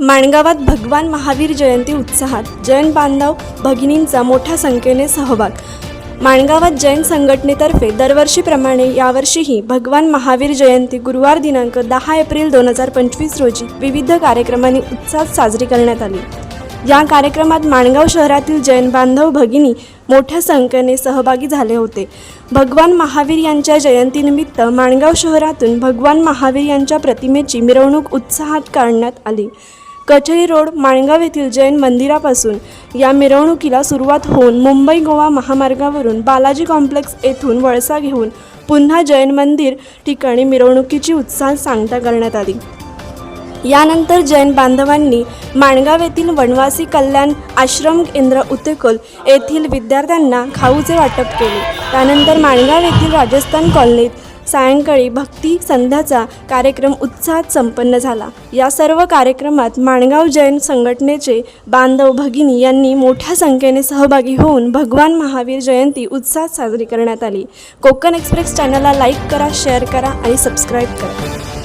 माणगावात भगवान महावीर जयंती उत्साहात जैन बांधव भगिनींचा मोठ्या संख्येने सहभाग. माणगावात जैन संघटनेतर्फे दरवर्षीप्रमाणे यावर्षीही भगवान महावीर जयंती गुरुवार दिनांक दहा एप्रिल दोन हजार पंचवीस रोजी विविध कार्यक्रमांनी उत्साहात साजरी करण्यात आली. या कार्यक्रमात माणगाव शहरातील जैन बांधव भगिनी मोठ्या संख्येने सहभागी झाले होते. भगवान महावीर यांच्या जयंतीनिमित्त माणगाव शहरातून भगवान महावीर यांच्या प्रतिमेची मिरवणूक उत्साहात काढण्यात आली. कचेरी रोड माणगाव येथील जैन मंदिरापासून या मिरवणुकीला सुरुवात होऊन मुंबई गोवा महामार्गावरून बालाजी कॉम्प्लेक्स येथून वळसा घेऊन पुन्हा जैन मंदिर ठिकाणी मिरवणुकीची उत्साह सांगता करण्यात आली. यानंतर जैन बांधवांनी माणगाव येथील वनवासी कल्याण आश्रम केंद्र उतेकल येथील विद्यार्थ्यांना खाऊचे वाटप केले. त्यानंतर माणगाव येथील राजस्थान कॉलनीत सायंकाळी भक्ती संध्याचा कार्यक्रम उत्साहात संपन्न झाला. या सर्व कार्यक्रमात माणगाव जैन संघटनेचे बांधव भगिनी यांनी मोठ्या संख्येने सहभागी होऊन भगवान महावीर जयंती उत्साहात साजरी करण्यात आली. कोकण एक्सप्रेस चॅनलला लाईक करा शेअर करा आणि सबस्क्राईब करा.